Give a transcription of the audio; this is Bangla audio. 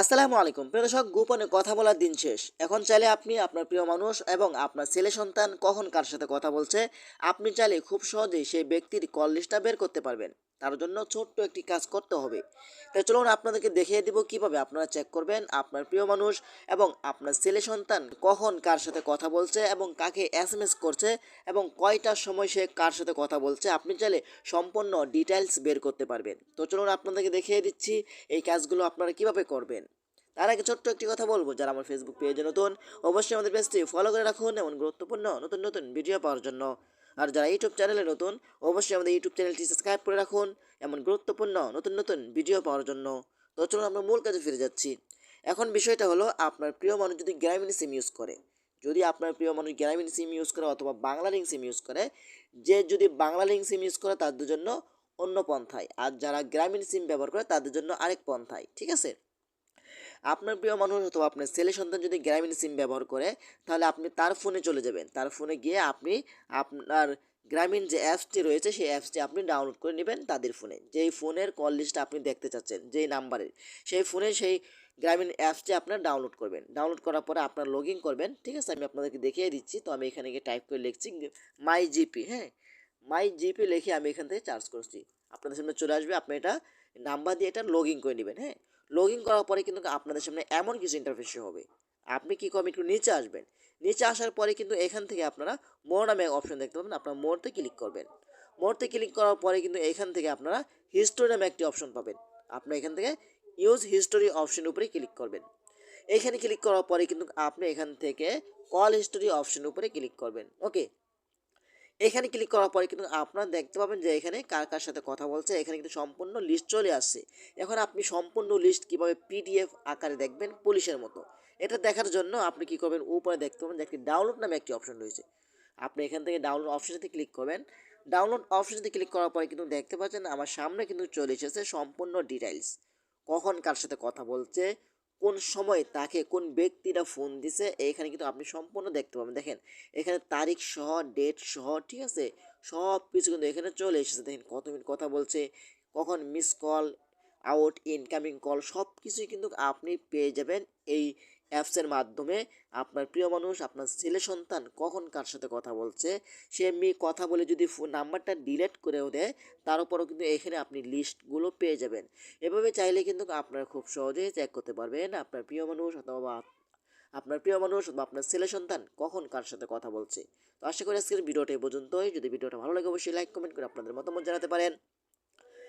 আসসালামু আলাইকুম। প্রিয় দর্শক, গোপনে কথা বলার দিন শেষ। এখন চাইলে আপনি আপনার প্রিয় মানুষ এবং আপনার ছেলে সন্তান কখন কার সাথে কথা বলছে, আপনি চাইলে খুব সহজেই সেই ব্যক্তির কল লিস্টটা বের করতে পারবেন। তার জন্য ছোট্ট একটি কাজ করতে হবে। তাই চলুন আপনাদেরকে দেখিয়ে দিব কীভাবে আপনারা চেক করবেন আপনার প্রিয় মানুষ এবং আপনার ছেলে সন্তান কখন কার সাথে কথা বলছে এবং কাকে এস করছে এবং কয়টার সময় সে কার সাথে কথা বলছে আপনি চাইলে সম্পূর্ণ ডিটেলস বের করতে পারবেন। তো চলুন আপনাদেরকে দেখিয়ে দিচ্ছি এই কাজগুলো আপনারা কীভাবে করবেন। তার আগে ছোট্ট একটি কথা বলব, যারা আমার ফেসবুক পেজে নতুন, অবশ্যই আমাদের পেজটি ফলো করে রাখুন এমন গুরুত্বপূর্ণ নতুন নতুন ভিডিও পাওয়ার জন্য। আর যারা ইউটিউব চ্যানেলে নতুন, অবশ্যই আমাদের ইউটিউব চ্যানেলটি সাবস্ক্রাইব করে রাখুন এমন গুরুত্বপূর্ণ নতুন নতুন ভিডিও পাওয়ার জন্য। তো চলুন আমরা মূল কাজে ফিরে যাচ্ছি। এখন বিষয়টা হলো আপনার প্রিয় মানুষ যদি গ্রামীণ সিম ইউজ করে, যদি আপনার প্রিয় মানুষ গ্রামীণ সিম ইউজ করে অথবা বাংলা লিঙ্ক সিম ইউজ করে, যে যদি বাংলা লিঙ্ক সিম ইউজ করে তাদের জন্য অন্য পন্থায়, আর যারা গ্রামীণ সিম ব্যবহার করে তাদের জন্য আরেক পন্থায়, ঠিক আছে? আপনার প্রিয় মানুষ অথবা আপনার ছেলে সন্তান যদি গ্রামীণ সিম ব্যবহার করে, তাহলে আপনি তার ফোনে চলে যাবেন। তার ফোনে গিয়ে আপনি আপনার গ্রামীণ যে অ্যাপসটি রয়েছে, সেই অ্যাপসটি আপনি ডাউনলোড করে নেবেন তাদের ফোনে। যেই ফোনের কল লিস্টটা আপনি দেখতে চাচ্ছেন, যেই নাম্বারের সেই ফোনে সেই গ্রামীণ অ্যাপসটি আপনার ডাউনলোড করবেন। ডাউনলোড করার পরে আপনার লগ করবেন। ঠিক আছে, আমি আপনাদেরকে দেখিয়ে দিচ্ছি। তো আমি এখানে গিয়ে টাইপ করে লিখছি মাই জিপি হ্যাঁ? মাই জিপি লিখে আমি এখান থেকে চার্জ করছি। আপনাদের সামনে চলে আসবে, আপনি এটা নাম্বার দিয়ে এটা লগ করে নেবেন হ্যাঁ? লগ ইন করার পরে কিন্তু আপনাদের সামনে এমন কিছু ইন্টারফেস হবে। আপনি কি করবেন একটু নিচে আসবেন? নিচে আসার পরে কিন্তু এখান থেকে আপনারা মোর নামে অপশন দেখতে পাবেন, আপনারা মোরতে ক্লিক করবেন। মোরতে ক্লিক করার পরে কিন্তু এখান থেকে আপনারা হিস্টোরি নামে একটি অপশন পাবেন। আপনারা এখান থেকে ইউজ হিস্টোরি অপশনের উপরে ক্লিক করবেন। এখানে ক্লিক করার পরে কিন্তু আপনি এখান থেকে কল হিস্টোরি অপশনের উপরে ক্লিক করবেন। ওকে এখানে ক্লিক করার পরে কিন্তু আপনারা দেখতে পাবেন যে এখানে কার কার সাথে কথা বলছে, এখানে কিন্তু সম্পূর্ণ লিস্ট চলে আসছে। এখন আপনি সম্পূর্ণ লিস্ট কীভাবে পিডিএফ আকারে দেখবেন পুলিশের মতো। এটা দেখার জন্য আপনি কি করবেন, উপরে দেখতে পাবেন যে একটি ডাউনলোড নামে একটি অপশন রয়েছে। আপনি এখান থেকে ডাউনলোড অপশনতে ক্লিক করবেন। ডাউনলোড অপশনতে ক্লিক করার পরে কিন্তু দেখতে পাচ্ছেন আমার সামনে কিন্তু চলে এসেছে সম্পূর্ণ ডিটেইলস কখন কার সাথে কথা বলছে কোন সময় তাকে কোন ব্যক্তিরা ফোন দিছে, এখানে কিন্তু আপনি সম্পূর্ণ দেখতে পাবেন। দেখেন, এখানে তারিখ সহ ডেট সহ, ঠিক আছে? সব কিছু কিন্তু এখানে চলে এসেছে। দেখেন, কত মিনিট কথা বলছে, কখন miss call out incoming call সব কিছুই কিন্তু আপনি পেয়ে যাবেন এই অ্যাপসের মাধ্যমে। আপনার প্রিয় মানুষ, আপনার ছেলে সন্তান কখন কার সাথে কথা বলছে, সে এমনি কথা বলে যদি ফোন নাম্বারটা ডিলেট করেও দেয়, তার উপরও কিন্তু এখানে আপনি লিস্টগুলো পেয়ে যাবেন। এভাবে চাইলে কিন্তু আপনারা খুব সহজেই চেক করতে পারবেন আপনার প্রিয় মানুষ অথবা আপনার প্রিয় মানুষ বা আপনার ছেলে সন্তান কখন কার সাথে কথা বলছে। তো আশা করি আজকের ভিডিওটা পর্যন্তই। যদি ভিডিওটা ভালো লাগে, অবশ্যই লাইক কমেন্ট করে আপনাদের মতামত জানাতে পারেন।